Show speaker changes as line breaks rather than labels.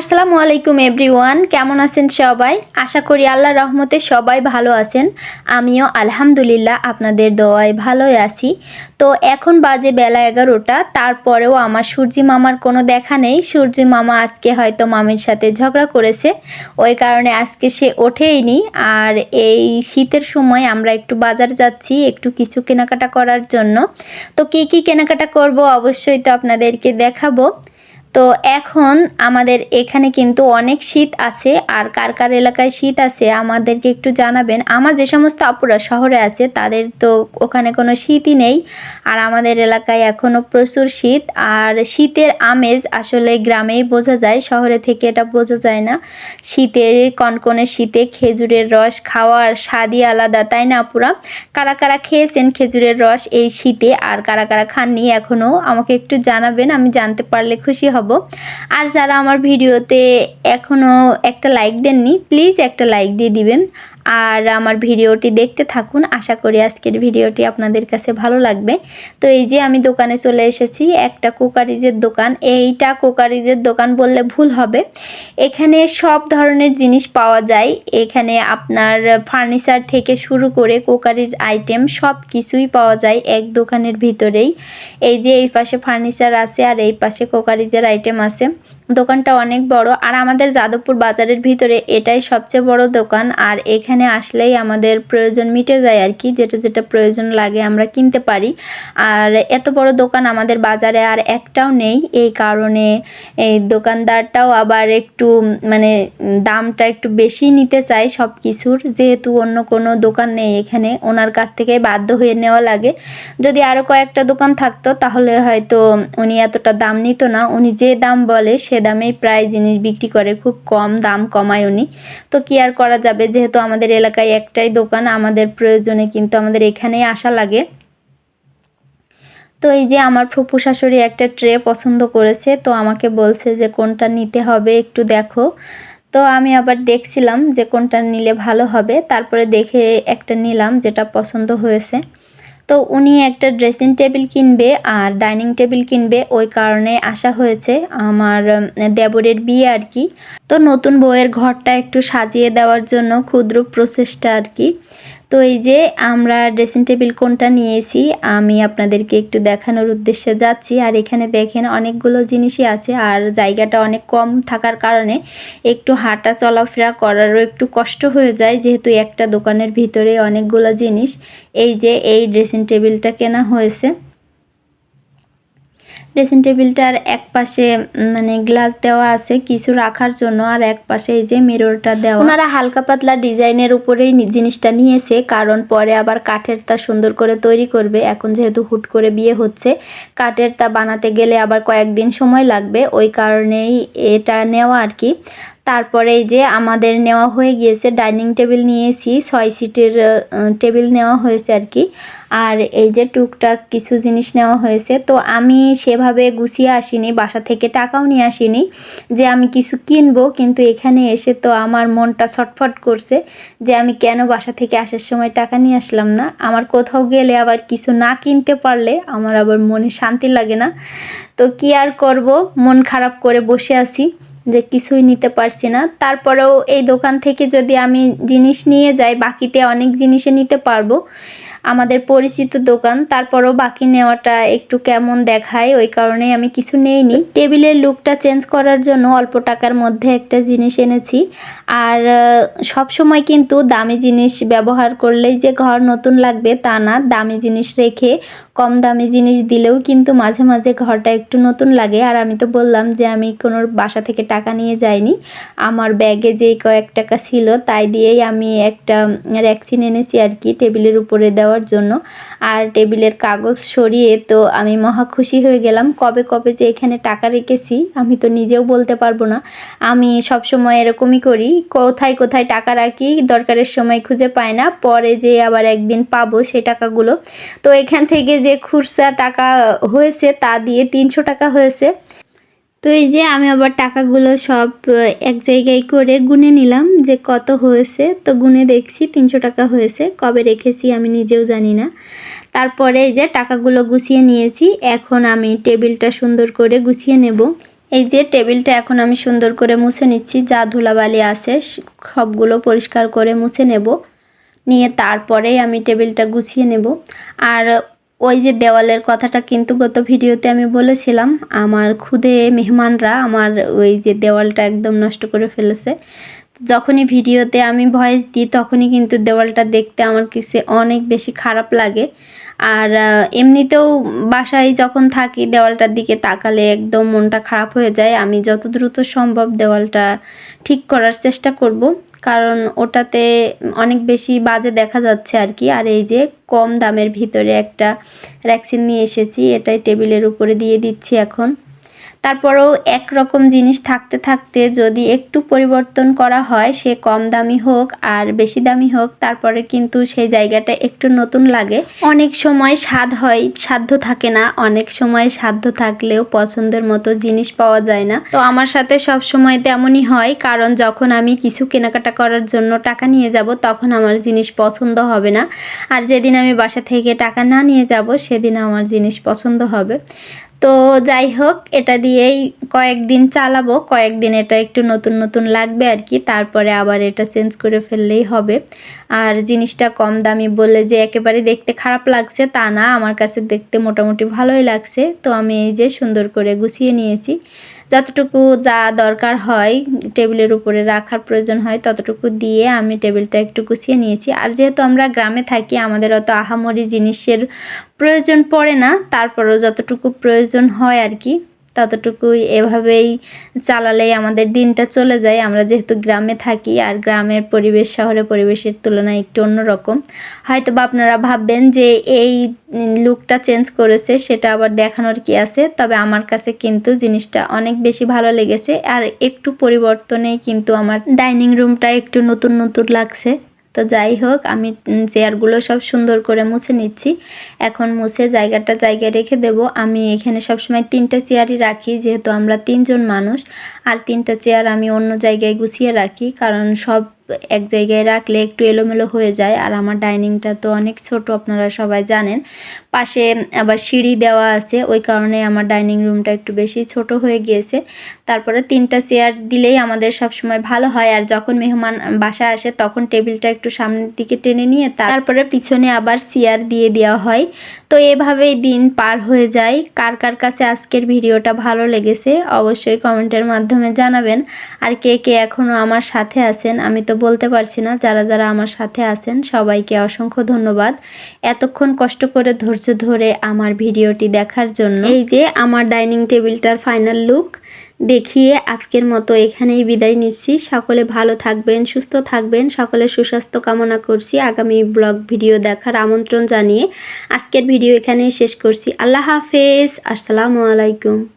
আসসালামু আলাইকুম এভরিওয়ান, কেমন আছেন সবাই? আশা করি আল্লাহ রহমতে সবাই ভালো আছেন। আমিও আলহামদুলিল্লাহ আপনাদের দোয়ায় ভালোই আছি। তো এখন বাজে বেলা এগারোটা, তারপরেও আমার সূর্যি মামার কোনো দেখা নেই। সূর্যি মামা আজকে হয়তো মামির সাথে ঝগড়া করেছে। ওই কারণে আজকে সে ওঠেইনি আর এই শীতের সময় আমরা একটু বাজার যাচ্ছি একটু কিছু কেনাকাটা করার জন্য। তো কী কী কেনাকাটা করব অবশ্যই তো আপনাদেরকে দেখাবো। তো এখন আমাদের এখানে কিন্তু অনেক শীত আছে, আর কার কার এলাকায় শীত আছে আমাদেরকে একটু জানাবেন। আমার যে সমস্ত আপুরা শহরে আছে, তাদের তো ওখানে কোনো শীতই নেই, আর আমাদের এলাকায় এখনও প্রচুর শীত। আর শীতের আমেজ আসলে গ্রামেই বোঝা যায়, শহরে থেকে এটা বোঝা যায় না। শীতের কনকনে শীতে খেজুরের রস খাওয়ার স্বাদই আলাদা, তাই না আপুরা? কারা কারা খেয়েছেন খেজুরের রস এই শীতে, আর কারা কারা খাননি এখনও আমাকে একটু জানাবেন, আমি জানতে পারলে খুশি হব। আর যারা আমার ভিডিওতে এখনও একটা লাইক দেননি প্লিজ একটা লাইক দিয়ে দিবেন। আর আমার ভিডিওটি দেখতে থাকুন। আশা করি আজকের ভিডিওটি আপনাদের কাছে ভালো লাগবে। তো এই যে আমি দোকানে চলে এসেছি, একটা কোকারিজের দোকান। এইটা কোকারিজের দোকান বললে ভুল হবে। এখানে সব ধরনের জিনিস পাওয়া যায়। এখানে আপনার ফার্নিচার থেকে শুরু করে কোকারিজ আইটেম সব কিছুই পাওয়া যায় এক দোকানের ভিতরেই। এই যে এই পাশে ফার্নিচার আছে আর এই পাশে কোকারিজের আইটেম আছে। দোকানটা অনেক বড়। আর আমাদের যাদবপুর বাজারের ভিতরে এটাই সবচেয়ে বড় দোকান। আর এখানে আসলেই আমাদের প্রয়োজন মিটে যায় আর কি, যেটা যেটা প্রয়োজন লাগে আমরা কিনতে পারি। আর এত বড় দোকান আমাদের বাজারে আর একটাও নেই। এই কারণে এই দোকানদারটাও আবার একটু মানে দামটা একটু বেশি নিতে চায় সব কিছুর যেহেতু অন্য কোনো দোকান নেই এখানে, ওনার কাছ থেকে বাধ্য হয়ে নেওয়া লাগে। যদি আরও কয়েকটা দোকান থাকতো, তাহলে হয়তো উনি এতটা দাম নিত না। উনি যে দাম বলে সে সে দামেই প্রায় জিনিস বিক্রি করে, খুব কম দাম কমায় উনি। তো কি আর করা যাবে? যেহেতু আমাদের এলাকায় একটাই দোকান, আমাদের প্রয়োজনে কিন্তু আমাদের এখানেই আসা লাগে। তো এই যে আমার ফুপু শাশুড়ি একটা ট্রে পছন্দ করেছে, তো আমাকে বলছে যে কোনটা নিতে হবে একটু দেখো। তো আমি আবার দেখছিলাম যে কোনটা নিলে ভালো হবে, তারপরে দেখে একটা নিলাম যেটা পছন্দ হয়েছে। তো উনি একটা ড্রেসিং টেবিল কিনবে আর ডাইনিং টেবিল কিনবে, ওই কারণে আসা হয়েছে আমার দেবরের বিয়ে আর কি। তো নতুন বইয়ের ঘরটা একটু সাজিয়ে দেওয়ার জন্য ক্ষুদ্র প্রচেষ্টা আর কি। তো এই যে আমরা ড্রেসিং টেবিল কোনটা নিয়েছি, আমি আপনাদেরকে একটু দেখানোর উদ্দেশ্যে যাচ্ছি। আর এখানে দেখেন অনেকগুলো জিনিসই আছে, আর জায়গাটা অনেক কম থাকার কারণে একটু হাঁটা চলাফেরা করারও একটু কষ্ট হয়ে যায়, যেহেতু একটা দোকানের ভিতরে অনেকগুলো জিনিস। এই যে এই ড্রেসিং টেবিলটা কেনা হয়েছে। ড্রেসিং টেবিলটার এক পাশে মানে গ্লাস দেওয়া আছে কিছু রাখার জন্য, আর এক পাশে এই যে মিররটা দেওয়া। ওনারা হালকা পাতলা ডিজাইনের উপরেই জিনিসটা নিয়েছে, কারণ পরে আবার কাঠের তা সুন্দর করে তৈরি করবে। এখন যেহেতু হুট করে বিয়ে হচ্ছে কাঠের তা বানাতে গেলে আবার কয়েকদিন সময় লাগবে। ওই কারণেই এটা নেওয়া আর কি। তারপরে এই যে আমাদের নেওয়া হয়ে গিয়েছে ডাইনিং টেবিল নিয়েছি, ছয় সিটের টেবিল নেওয়া হয়েছে আর কি। আর এই যে টুকটাক কিছু জিনিস নেওয়া হয়েছে। তো আমি সেভাবে গুছিয়ে আসিনি, বাসা থেকে টাকাও নিয়ে আসিনি যে আমি কিছু কিনবো, কিন্তু এখানে এসে তো আমার মনটা ছটফট করছে যে আমি কেন বাসা থেকে আসার সময় টাকা নিয়ে আসলাম না। আমার কোথাও গেলে আবার কিছু না কিনতে পারলে আমার আবার মনে শান্তি লাগে না। তো কি আর করব? মন খারাপ করে বসে আছি। যে কিছুই নিতে পারছি না। তারপরেও এই দোকান থেকে যদি আমি জিনিস নিয়ে যাই, বাকিতে অনেক জিনিসে নিতে পারব। আমাদের পরিচিত দোকান, তারপরও বাকি নেওয়াটা একটু কেমন দেখায়, ওই কারণে আমি কিছু নেইনি। টেবিলের লুকটা চেঞ্জ করার জন্য অল্প টাকার মধ্যে একটা জিনিস এনেছি। আর সব সময় কিন্তু দামি জিনিস ব্যবহার করলেই যে ঘর নতুন লাগবে তা না। দামি জিনিস রেখে কম দামি জিনিস দিলেও কিন্তু মাঝে মাঝে ঘরটা একটু নতুন লাগে। আর আমি তো বললাম যে আমি কোনো বাসা থেকে টাকা নিয়ে যাইনি। আমার ব্যাগে যেই কয়েক টাকা ছিল, তাই দিয়েই আমি একটা র্যাকসিন এনেছি আর কি, টেবিলের উপরে দেওয়ার জন্য। আর টেবিলের কাগজ সরিয়ে তো আমি মহা খুশি হয়ে গেলাম। কবে কবে যে এখানে টাকা রেখেছি, আমি তো নিজেও বলতে পারব না। আমি সব সময় এরকমই করি। কোথায় কোথায় টাকা রাখি, দরকারের সময় খুঁজে পাই না। পরে যে আবার একদিন পাবো সেই টাকাগুলো। তো এখান থেকে যে খুরসা টাকা হয়েছে, তা দিয়ে তিনশো টাকা হয়েছে। তো এই যে আমি আবার টাকাগুলো সব এক জায়গায় করে গুনে নিলাম যে কত হয়েছে। তো গুনে দেখছি তিনশো টাকা হয়েছে। কবে রেখেছি আমি নিজেও জানি না। তারপরে এই যে টাকাগুলো গুছিয়ে নিয়েছি। এখন আমি টেবিলটা সুন্দর করে গুছিয়ে নেব। এই যে টেবিলটা এখন আমি সুন্দর করে মুছে নিচ্ছি। যা ধুলাবালি আছে সবগুলো পরিষ্কার করে মুছে নেব। নিয়ে তারপরেই আমি টেবিলটা গুছিয়ে নেব। আর ওই যে দেওয়ালের কথাটা কিন্তু গত ভিডিওতে আমি বলেছিলাম, আমার খুদে মেহমানরা আমার ওই যে দেওয়ালটা একদম নষ্ট করে ফেলেছে। যখনই ভিডিওতে আমি ভয়েস দিই, তখনই কিন্তু দেওয়ালটা দেখতে আমার কিছু অনেক বেশি খারাপ লাগে। আর এমনিতেও বাসায় যখন থাকি দেওয়ালটার দিকে তাকালে একদম মনটা খারাপ হয়ে যায়। আমি যত দ্রুত সম্ভব দেওয়ালটা ঠিক করার চেষ্টা করব, কারণ ওটাতে অনেক বেশি বাজে দেখা যাচ্ছে আর কি। আর এই যে কম দামের ভিতরে একটা র্যাক্সিন নিয়ে এসেছি, এটাই টেবিলের উপরে দিয়ে দিচ্ছি এখন। তারপরেও একরকম জিনিস থাকতে থাকতে যদি একটু পরিবর্তন করা হয়, সে কম দামি হোক আর বেশি দামি হোক, তারপরে কিন্তু সেই জায়গাটা একটু নতুন লাগে। অনেক সময় স্বাদ হয় সাধ্য থাকে না। অনেক সময় সাধ্য থাকলেও পছন্দের মতো জিনিস পাওয়া যায় না। তো আমার সাথে সব সময় তেমনই হয়, কারণ যখন আমি কিছু কেনাকাটা করার জন্য টাকা নিয়ে যাব, তখন আমার জিনিস পছন্দ হবে না। আর যেদিন আমি বাসা থেকে টাকা না নিয়ে যাব, সেদিন আমার জিনিস পছন্দ হবে। তো যাই হোক, এটা দিয়েই কয়েকদিন চালাবো। কয়েকদিন এটা একটু নতুন নতুন লাগবে আর কি, তারপরে আবার এটা চেঞ্জ করে ফেললেই হবে। আর জিনিসটা কম দামি বলে যে একেবারে দেখতে খারাপ লাগছে, তা না। আমার কাছে দেখতে মোটামুটি ভালোই লাগছে। তো আমি এই যে সুন্দর করে গুছিয়ে নিয়েছি। যতটুকু যা দরকার হয় টেবিলের উপরে রাখার প্রয়োজন হয় ততটুকু দিয়ে আমি টেবিলটা একটু গুছিয়ে নিয়েছি। আর যেহেতু আমরা গ্রামে থাকি, আমাদের অত আহামরি জিনিসের প্রয়োজন পড়ে না, তারপরেও যতটুকু প্রয়োজন হয় আর কি। ততটুকুই এভাবেই চালালেই আমাদের দিনটা চলে যায়। আমরা যেহেতু গ্রামে থাকি আর গ্রামের পরিবেশ শহরের পরিবেশের তুলনায় একটু অন্যরকম। হয়তো বা আপনারা ভাববেন যে এই লুকটা চেঞ্জ করেছে, সেটা আবার দেখানোর কি আছে? তবে আমার কাছে কিন্তু জিনিসটা অনেক বেশি ভালো লেগেছে। আর একটু পরিবর্তনেই কিন্তু আমার ডাইনিং রুমটা একটু নতুন নতুন লাগছে। তো যাই হোক, আমি চেয়ারগুলো সব সুন্দর করে মুছে নিচ্ছি। এখন মুছে জায়গাটা জায়গায় রেখে দেব। আমি এখানে সবসময় তিনটা চেয়ারই রাখি, যেহেতু আমরা তিনজন মানুষ। আর তিনটা চেয়ার আমি অন্য জায়গায় গুছিয়ে রাখি, কারণ সব এক জায়গায় রাখলে একটু এলোমেলো হয়ে যায়। আর আমার ডাইনিংটা তো অনেক ছোট, আপনারা সবাই জানেন। পাশে আবার সিঁড়ি দেওয়া আছে, ওই কারণে আমার ডাইনিং রুমটা একটু বেশি ছোট হয়ে গিয়েছে। তারপরে তিনটা চেয়ার দিলেই আমাদের সব সময় ভালো হয়। আর যখন মেহমান বাসা আসে, তখন টেবিলটা একটু সামনের দিকে টেনে নিয়ে তারপরে পিছনে আবার চেয়ার দিয়ে দেওয়া হয়। তো এভাবেই দিন পার হয়ে যায়। কার কার কাছে আজকের ভিডিওটা ভালো লেগেছে, অবশ্যই কমেন্টের মাধ্যমে জানাবেন। আর কে কে এখনও আমার সাথে আছেন, আমি তো বলতে পারছি না, যারা যারা আমার সাথে আছেন, সবাইকে অসংখ্য ধন্যবাদ। এতক্ষণ কষ্ট করে, ধৈর্য ধরে আমার ভিডিওটি দেখার জন্য এই যে আমার ডাইনিং টেবিলটার ফাইনাল লুক দেখিয়ে আজকের মতো এখানেই বিদায় নিচ্ছি। সকলে ভালো থাকবেন, সুস্থ থাকবেন, সকলে সুস্বাস্থ্য কামনা করছি। আগামী ব্লগ ভিডিও দেখার আমন্ত্রণ জানিয়ে আজকের ভিডিও এখানেই শেষ করছি। আল্লাহ হাফেজ, আসসালামু আলাইকুম।